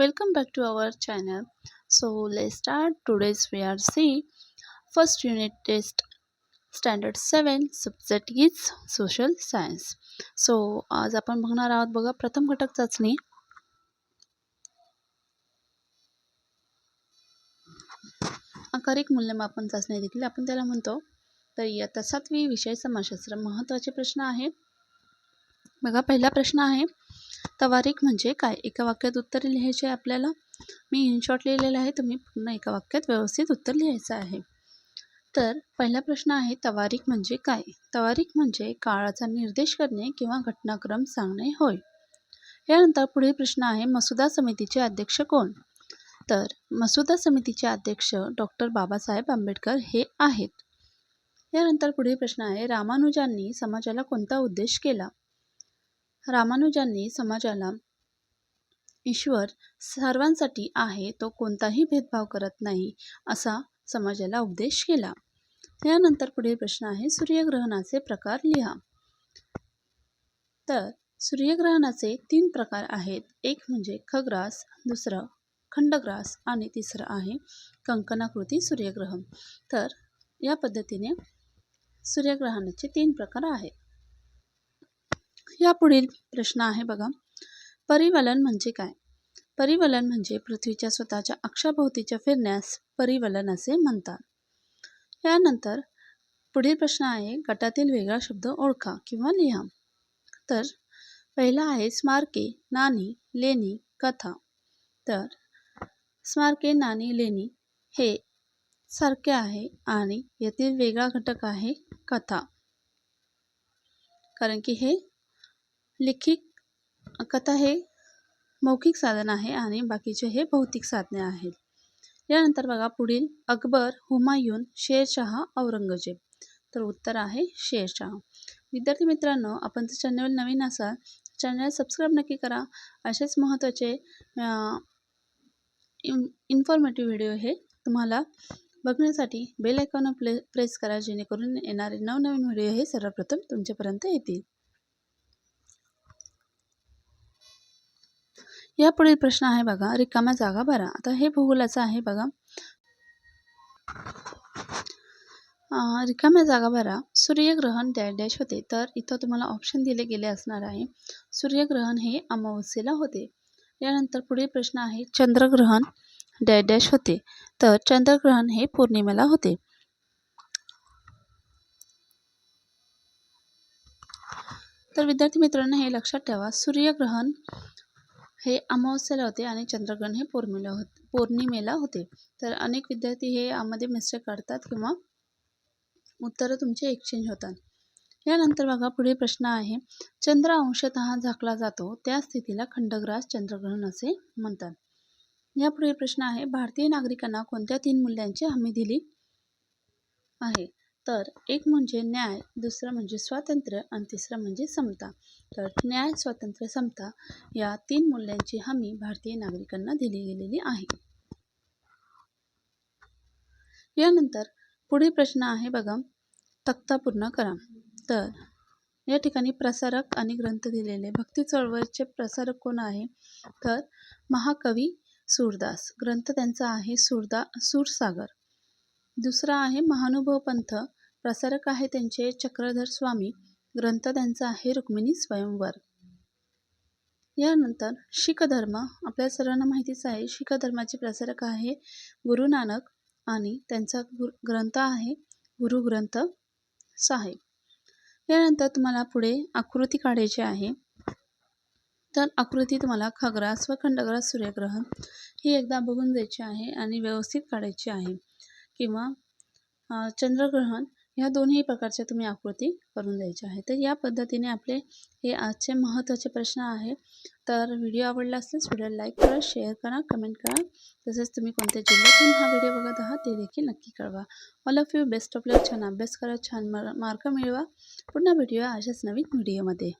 Welcome back to our channel. So let's start. Today's we are see first unit test standard seven subject is social science so आज आपण बघणार आहोत बघा प्रथम घटक चाचणी आकारिक मूल्यमापन चाचणी देखील आपण त्याला म्हणतो तर इयत्ता सातवी विषय समाजशास्त्र महत्त्वाचे प्रश्न आहेत बघा पहिला प्रश्न आहे तवारीख म्हणजे काय? एका वाक्यात उत्तर लिहायचे आहे आपल्याला? मी इन शॉर्ट लिहिलेलं आहे तुम्ही पूर्ण एका वाक्यात व्यवस्थित उत्तर लिहायचं आहे. तर पहिला प्रश्न आहे तवारीख म्हणजे काय? तवारीख म्हणजे काळाचा निर्देश करणे किंवा घटनाक्रम सांगणे होय. यानंतर पुढील प्रश्न आहे मसुदा समितीचे अध्यक्ष कोण? तर मसुदा समितीचे अध्यक्ष डॉक्टर बाबासाहेब आंबेडकर हे आहेत. यानंतर पुढील प्रश्न आहे रामानुजांनी समाजाला कोणता उद्देश केला? रामानुजांनी समाजाला ईश्वर सर्वांसाठी आहे तो कोणताही भेदभाव करत नाही असा समाजाला उपदेश केला. त्यानंतर पुढील प्रश्न आहे सूर्यग्रहणाचे प्रकार लिहा. तर सूर्यग्रहणाचे तीन प्रकार आहेत. एक म्हणजे खग्रास दुसरं खंडग्रास आणि तिसरं आहे कंकणाकृती सूर्यग्रहण. तर या पद्धतीने सूर्यग्रहणाचे तीन प्रकार आहेत. यापुढील प्रश्न आहे बघा. परिवलन म्हणजे काय? परिवलन म्हणजे पृथ्वीच्या स्वतःच्या अक्षाभोवतीच्या फिरण्यास परिवलन असे म्हणतात. यानंतर पुढील प्रश्न आहे गटातील वेगळा शब्द ओळखा किंवा लिहा. तर पहिला आहे स्मारके नाणी लेणी कथा. तर स्मारके नाणी लेणी हे सारखे आहे आणि यातील वेगळा घटक आहे कथा. कारण की हे लिखित कथा हे मौखिक साधन आहे आणि बाकीचे हे भौतिक साधने आहेत. यानंतर बघा पुढील अकबर हुमायून शेरशहा औरंगजेब. तर उत्तर आहे शेरशहा. विद्यार्थी मित्रांनो आपण जर चॅनल नवीन असाल चॅनल सबस्क्राईब नक्की करा. असेच महत्त्वाचे इन इन्फॉर्मेटिव्ह व्हिडिओ हे तुम्हाला बघण्यासाठी बेल आयकॉन प्ले प्रेस करा जेणेकरून येणारे नवनवीन व्हिडिओ हे सर्वप्रथम तुमच्यापर्यंत येतील. या पुढील प्रश्न आहे बघा. रिकाम्या जागा भरा. आता हे भूगोलाचं आहे बघा. रिकाम्या जागा भरा. सूर्यग्रहण डॅश डॅश होते. तर इथं तुम्हाला ऑप्शन दिले गेले असणार आहे. सूर्यग्रहण हे अमावस्येला होते. यानंतर पुढील प्रश्न आहे चंद्रग्रहण डॅश डॅश होते. तर चंद्रग्रहण हे पौर्णिमेला होते. तर विद्यार्थी मित्रांनो हे लक्षात ठेवा. सूर्यग्रहण हे अमावस्येला होते आणि चंद्रग्रहण हे पौर्णिमेला होते पौर्णिमेला होते. तर अनेक विद्यार्थी हे यामध्ये मिस्टेक काढतात किंवा उत्तरं तुमचे एक्सचेंज होतात. यानंतर बघा पुढील प्रश्न आहे. चंद्र अंशतः झाकला जातो त्या स्थितीला खंडग्रास चंद्रग्रहण असे म्हणतात. या पुढील प्रश्न आहे भारतीय नागरिकांना कोणत्या तीन मूल्यांची हमी दिली आहे? तर एक म्हणजे न्याय दुसरं म्हणजे स्वातंत्र्य आणि तिसरं म्हणजे समता. तर न्याय स्वातंत्र्य समता या तीन मूल्यांची हमी भारतीय नागरिकांना दिली गेलेली आहे. यानंतर पुढील प्रश्न आहे बघा. तक्ता पूर्ण करा. तर या ठिकाणी प्रसारक आणि ग्रंथ दिलेले भक्ती चळवळीचे प्रसारक कोण आहे? तर महाकवी सूरदास. ग्रंथ त्यांचा आहे सूरदा सूरसागर. दुसरा आहे महानुभव पंथ. प्रसारक आहे त्यांचे चक्रधर स्वामी ग्रंथ त्यांचा आहे रुक्मिणी स्वयंवर. यानंतर शीख धर्म आपल्या सर्वांना माहितीच आहे शीख धर्माचे प्रसारक आहे गुरु नानक आणि त्यांचा ग्रंथ आहे गुरु ग्रंथ साहेब. यानंतर तुम्हाला पुढे आकृती काढायची आहे. तर आकृती तुम्हाला खग्रास व खंडग्रास सूर्यग्रहण ही एकदा बघून द्यायची आहे आणि व्यवस्थित काढायची आहे. किंवा चंद्रग्रहण ह्या दोन्ही प्रकारच्या तुम्ही आकृती करून द्यायच्या आहे तर या पद्धतीने आपले हे आजचे महत्त्वाचे प्रश्न आहे. तर व्हिडिओ आवडला असल्यास व्हिडिओ लाईक करा शेअर करा कमेंट करा. तसेच तुम्ही कोणत्या जिल्ह्यातून हा व्हिडिओ बघत आहात ते देखील नक्की कळवा. All of you best of luck छान अभ्यास करा छान मार्क मिळवा. पुन्हा व्हिडिओ अशाच नवीन व्हिडिओमध्ये.